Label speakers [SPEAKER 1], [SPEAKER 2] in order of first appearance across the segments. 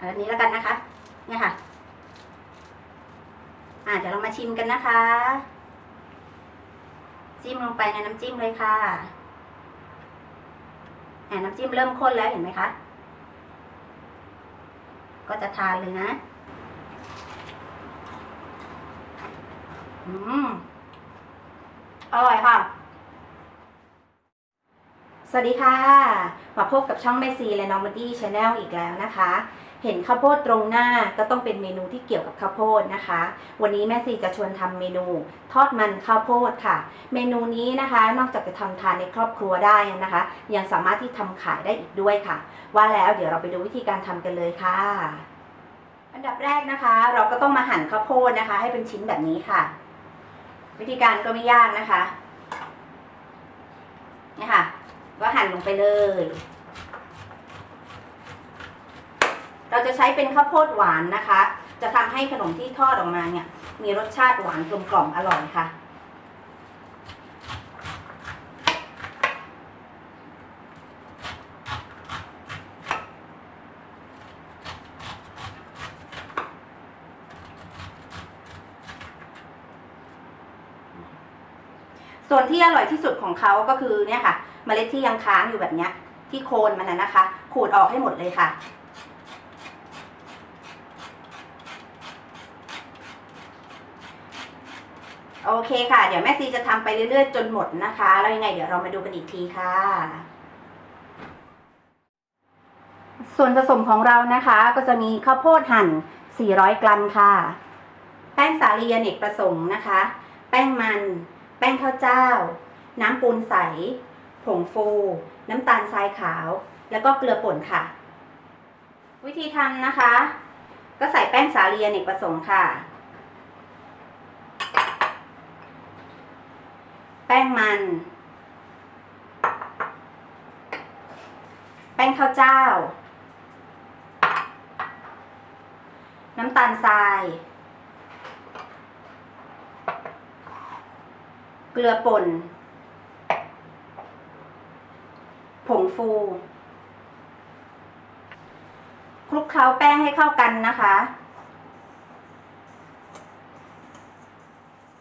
[SPEAKER 1] อันนี้แล้วกันนะคะ เนี่ยค่ะอ่าเดี๋ยวเรามาชิมกันนะคะ จิ้มลงไปในน้ำจิ้มเลยค่ะอ่าน้ำจิ้มเริ่มข้นแล้วเห็นไหมคะ ก็จะทานเลยนะ อืม อร่อยค่ะ สวัสดีค่ะ มาพบกับช่องแม่ซีและน้องมาดี้ชาแนลอีกแล้วนะคะ เห็นข้าวโพดตรงหน้าก็ต้องเป็นเมนูที่เกี่ยวกับข้าวโพดนะคะ วันนี้แม่ซีจะชวนทำเมนูทอดมันข้าวโพดค่ะ เมนูนี้นะคะ นอกจากจะทำทานในครอบครัวได้นะคะ ยังสามารถที่ทำขายได้อีกด้วยค่ะ ว่าแล้วเดี๋ยวเราไปดูวิธีการทำกันเลยค่ะ อันดับแรกนะคะ เราก็ต้องมาหั่นข้าวโพดนะคะ ให้เป็นชิ้นแบบนี้ค่ะ วิธีการก็ไม่ยากนะคะนี่ค่ะก็หั่นลงไปเลย เราจะใช้เป็นข้าวโพดหวานนะคะ จะทำให้ขนมที่ทอดออกมาเนี่ย มีรสชาติหวานกลมกล่อมอร่อยค่ะ ส่วนที่อร่อยที่สุดของเขาก็คือเนี่ยค่ะเมล็ดที่ยังค้างอยู่แบบเนี้ยที่โคนมันนะนะคะ ขูดออกให้หมดเลยค่ะ โอเคค่ะ เดี๋ยวแม่ซีจะทำไปเรื่อยๆ จนหมดนะคะ แล้วยังไงเดี๋ยวเรามาดูกันอีกทีค่ะ ส่วนผสมของเรานะคะก็จะมีข้าวโพดหั่น 400 กรัมค่ะ แป้งสาลีอเนกประสงค์นะคะ แป้งมัน แป้งข้าวเจ้า น้ำปูนใส ผงฟู น้ำตาลทรายขาว แล้วก็เกลือป่นค่ะ วิธีทำนะคะ ก็ใส่แป้งสาลีอเนกประสงค์ค่ะ แป้งมัน แป้งข้าวเจ้า น้ำตาลทราย เกลือป่น ผงฟูคลุกเคล้าแป้งให้เข้ากันนะคะ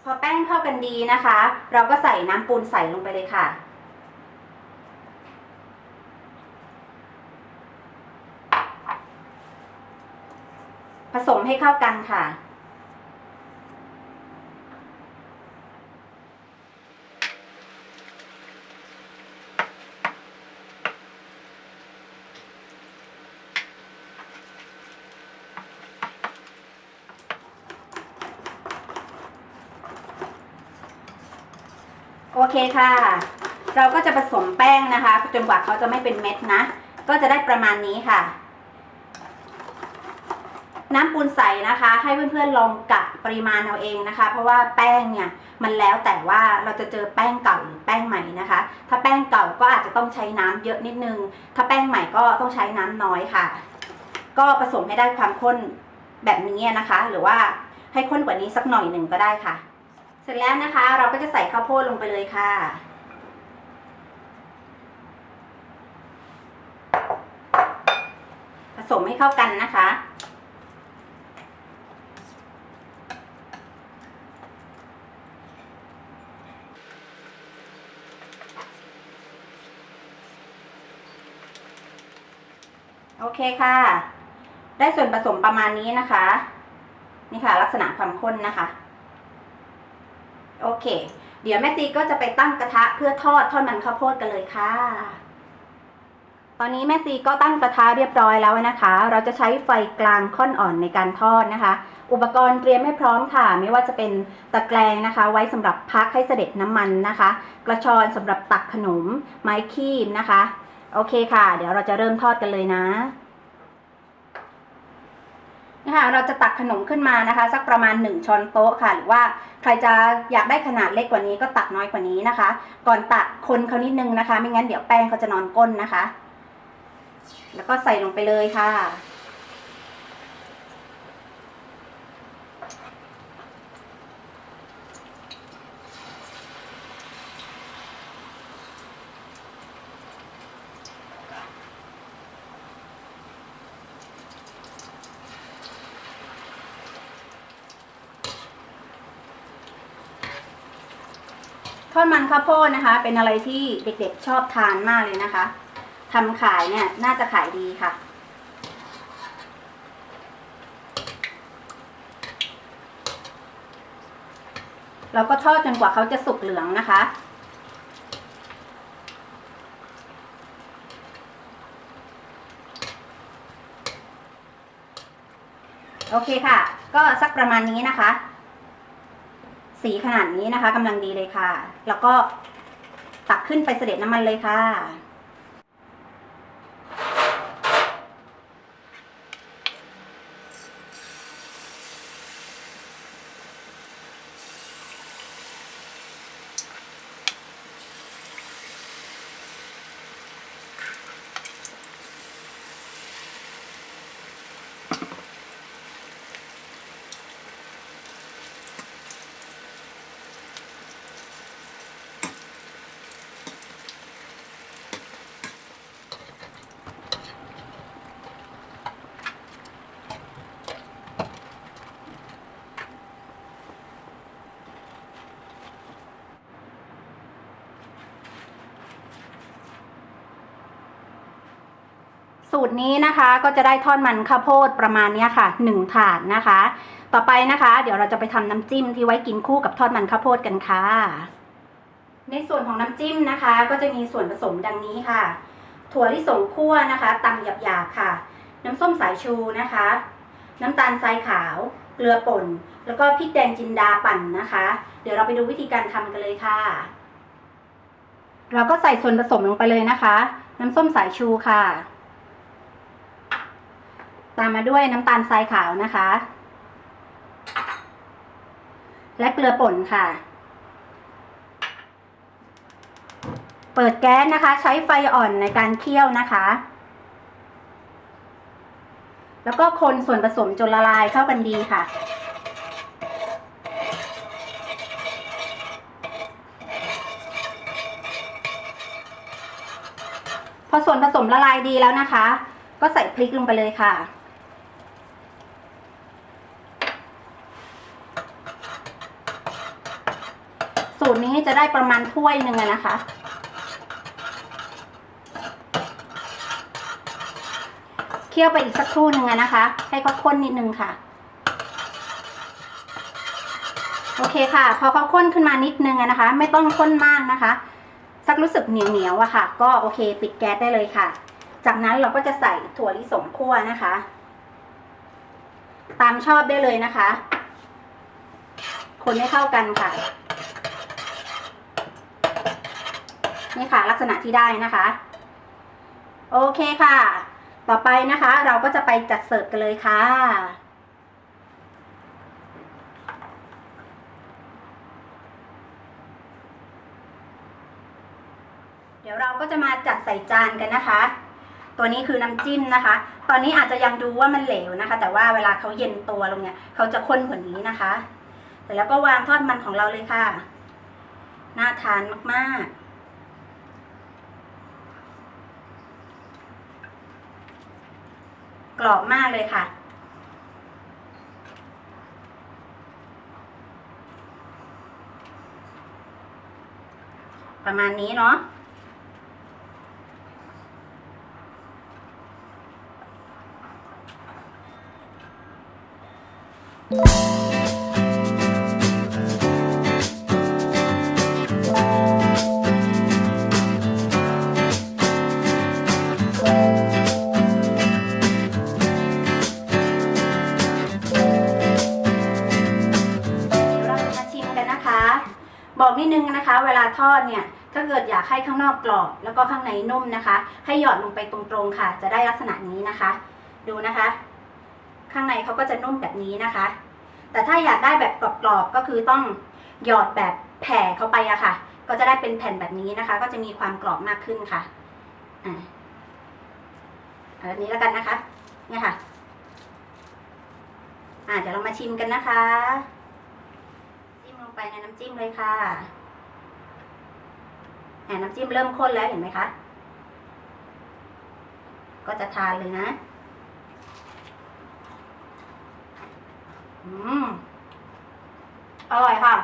[SPEAKER 1] อแป้งเข้ากันดีนะคะ เราก็ใส่น้ำปูนใส่ลงไปเลยค่ะ ผสมให้เข้ากันค่ะ โอ เคค่ะ เราก็จะผสมแป้งนะคะ จนกว่าเขาจะไม่เป็นเม็ดนะ ก็จะได้ประมาณนี้ค่ะ น้ำปูนใสนะคะ ให้เพื่อนๆลองกะปริมาณเอาเองนะคะ เพราะว่าแป้งเนี่ยมันแล้วแต่ว่าเราจะเจอแป้งเก่าหรือแป้งใหม่นะคะ ถ้าแป้งเก่าก็อาจจะต้องใช้น้ำเยอะนิดนึง ถ้าแป้งใหม่ก็ต้องใช้น้ำน้อยค่ะ ก็ผสมให้ได้ความข้นแบบนี้นะคะ หรือว่าให้ข้นกว่านี้สักหน่อยหนึ่งก็ได้ค่ะ ร็จแล้วนะคะเราก็จะใส่ข้าวโพดลงไปเลยค่ะ ผสมให้เข้ากันนะคะ โอเคค่ะ ได้ส่วนผสมประมาณนี้นะคะ นี่ค่ะลักษณะความข้นนะคะ โอเค เดี๋ยวแม่ซีก็จะไปตั้งกระทะเพื่อทอดทอดมันข้าวโพดกันเลยค่ะ ตอนนี้แม่ซีก็ตั้งกระทะเรียบร้อยแล้วนะคะ เราจะใช้ไฟกลางค่อนอ่อนในการทอดนะคะ อุปกรณ์เตรียมให้พร้อมค่ะ ไม่ว่าจะเป็นตะแกรงนะคะ ไว้สำหรับพักให้เสด็จน้ำมันนะคะ กระชอนสำหรับตักขนม ไม้คีบนะคะ โอเคค่ะ เดี๋ยวเราจะเริ่มทอดกันเลยนะ นะคะเราจะตักขนมขึ้นมานะคะ สักประมาณ 1 ช้อนโต๊ะค่ะ หรือว่าใครจะอยากได้ขนาดเล็กกว่านี้ก็ตักน้อยกว่านี้นะคะ ก่อนตักคนเขานิดนึงนะคะ ไม่งั้นเดี๋ยวแป้งเขาจะนอนก้นนะคะ แล้วก็ใส่ลงไปเลยค่ะ อดมันข้าวโพดนะคะ เป็นอะไรที่เด็กๆชอบทานมากเลยนะคะทำขายเนี่ยน่าจะขายดีค่ะ เราก็ทอดจนกว่าเขาจะสุกเหลืองนะคะโอเคค่ะ ก็สักประมาณนี้นะคะ สีขนาดนี้นะคะกำลังดีเลยค่ะ แล้วก็ตักขึ้นไปเสด็จน้ำมันเลยค่ะ สูตรนี้นะคะก็จะได้ทอดมันข้าวโพดประมาณนี้ค่ะหนึ่งถาดนะคะ ต่อไปนะคะ เดี๋ยวเราจะไปทำน้ำจิ้มที่ไว้กินคู่กับทอดมันข้าวโพดกันค่ะ ในส่วนของน้ำจิ้มนะคะ ก็จะมีส่วนผสมดังนี้ค่ะ ถั่วลิสงคั่วนะคะตำหยาบๆค่ะ น้ำส้มสายชูนะคะ น้ำตาลทรายขาว เกลือป่น แล้วก็พริกแดงจินดาปั่นนะคะ เดี๋ยวเราไปดูวิธีการทำกันเลยค่ะ เราก็ใส่ส่วนผสมลงไปเลยนะคะ น้ำส้มสายชูค่ะ ตามมาด้วยน้ำตาลทรายขาวนะคะ และเกลือป่นค่ะ เปิดแก๊สนะคะ ใช้ไฟอ่อนในการเคี่ยวนะคะ แล้วก็คนส่วนผสมจนละลายเข้ากันดีค่ะพอส่วนผสมละลายดีแล้วนะคะ ก็ใส่พริกลงไปเลยค่ะ สูตรนี้จะได้ประมาณถ้วยหนึ่งอะนะคะ เคี่ยวไปอีกสักครู่หนึ่งอะนะคะ ให้เขาข้นนิดนึงค่ะ โอเคค่ะ พอเขาข้นขึ้นมานิดนึงอะนะคะ ไม่ต้องข้นมากนะคะ สักรู้สึกเหนียวเหนียวๆอะค่ะ ก็โอเคปิดแก๊สได้เลยค่ะ จากนั้นเราก็จะใส่ถั่วลิสงคั่วนะคะ ตามชอบได้เลยนะคะ คนให้เข้ากันค่ะ นี่ค่ะ ลักษณะที่ได้นะคะ โอเคค่ะ ต่อไปนะคะ เราก็จะไปจัดเสิร์ฟกันเลยค่ะเดี๋ยวเราก็จะมาจัดใส่จานกันนะคะ ตัวนี้คือน้ำจิ้มนะคะ ตอนนี้อาจจะยังดูว่ามันเหลวนะคะ แต่ว่าเวลาเขาเย็นตัวลงเนี่ย เขาจะข้นกว่านี้นะคะเสร็จแล้วก็วางทอดมันของเราเลยค่ะ น่าทานมากๆ กรอบมากเลยค่ะ ประมาณนี้เนาะเเวลาทอดเนี่ยถ้าเกิดอยากให้ข้างนอกกรอบแล้วก็ข้างในนุ่มนะคะ ให้หยอดลงไปตรงๆค่ะ จะได้ลักษณะนี้นะคะ ดูนะคะ ข้างในเขาก็จะนุ่มแบบนี้นะคะ แต่ถ้าอยากได้แบบกรอบๆก็คือต้องหยอดแบบแผ่เข้าไปอะค่ะ ก็จะได้เป็นแผ่นแบบนี้นะคะ ก็จะมีความกรอบมากขึ้นค่ะอ่าอาแบบนี้แล้วกันนะคะเนี่ยค่ะอ่าเดี๋ยวเรามาชิมกันนะคะ จิ้มลงไปในน้ำจิ้มเลยค่ะ อ่าน้ำจิ้มเริ่มข้นแล้วเห็นไหมคะ ก็จะทานเลยนะ อืม อร่อยค่ะ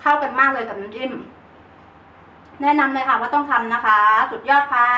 [SPEAKER 1] เข้ากันมากเลยกับน้ำจิ้ม แนะนำเลยค่ะว่าต้องทำนะคะ สุดยอดค่ะ